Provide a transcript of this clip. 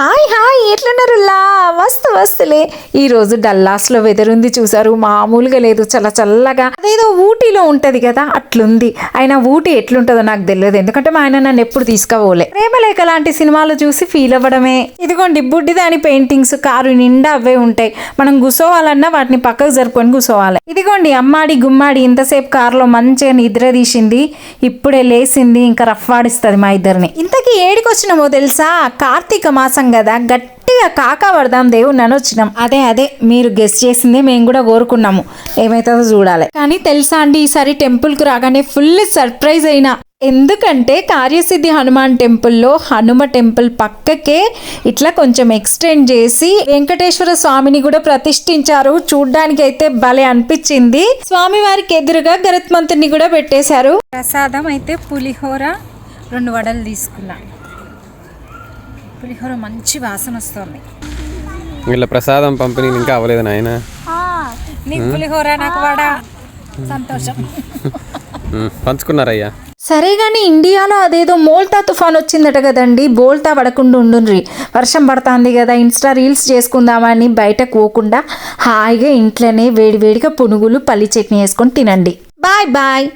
Hi hi ఎట్లున్నారులా వస్తు వస్తులే. ఈ రోజు డల్లాస్లో వెదర్ ఉంది చూసారు మామూలుగా లేదు. చాలా చల్లగా. అదేదో ఊటీలో ఉంటది కదా అట్లుంది. అయినా ఊటీ ఎట్లుంటుందో నాకు తెలియదు. ఎందుకంటే మా ఆయన నన్ను ఎప్పుడు తీసుకుపోలే. ప్రేమలేఖ లాంటి సినిమాలు చూసి ఫీల్ అవ్వడమే. ఇదిగోండి బుడ్డి దాని పెయింటింగ్స్ కారు నిండా అవే ఉంటాయి. మనం గుసోవాలన్నా వాటిని పక్కకు జరుపుకొని గుసోవాలి. ఇదిగోండి అమ్మాడి గుమ్మాడి ఇంతసేపు కారులో మంచిగా నిద్ర తీసింది. ఇప్పుడే లేసింది ఇంకా రఫ్ ఆడిస్తుంది మా ఇద్దరిని. ఇంతకీ ఏడికి వచ్చినామో తెలుసా? కార్తీక మాసం కదా గట్టిగా కాకా పడదాం దేవుని అని వచ్చినాం. అదే అదే మీరు గెస్ట్ చేసిందే మేము కూడా కోరుకున్నాము. ఏమైతుందో చూడాలి. కానీ తెలుసా అండి ఈసారి టెంపుల్కి రాగానే ఫుల్ సర్ప్రైజ్ అయినా. ఎందుకంటే కార్యసిద్ధి హనుమాన్ టెంపుల్లో హనుమ టెంపుల్ పక్కకే ఇట్లా కొంచెం ఎక్స్టెండ్ చేసి వెంకటేశ్వర స్వామిని కూడా ప్రతిష్ఠించారు. చూడ్డానికి అయితే భలే అనిపించింది. స్వామి వారికి ఎదురుగా గరత్మంతుని కూడా పెట్టేశారు. ప్రసాదం అయితే పులిహోర రెండు వడలు తీసుకున్నాను పులిహోర మంచి వాసన వస్తుంది. వీళ్ళ ప్రసాదం పంపిణీ ఇంకా అవ్వలేదు నాయన. నీకు పులిహోర నాకు వడ. సంతోషం. పంచుకున్నారయ్యా. సరే కానీ ఇండియాలో అదేదో మోల్తా తుఫాన్ వచ్చిందట కదండి బోల్తా పడకుండా ఉండుండ్రి. వర్షం పడుతుంది కదా ఇన్స్టా రీల్స్ చేసుకుందామని బయటకు పోకుండా హాయిగా ఇంట్లోనే వేడివేడిగా పునుగులు పల్లి చట్నీ వేసుకొని తినండి. Bye bye.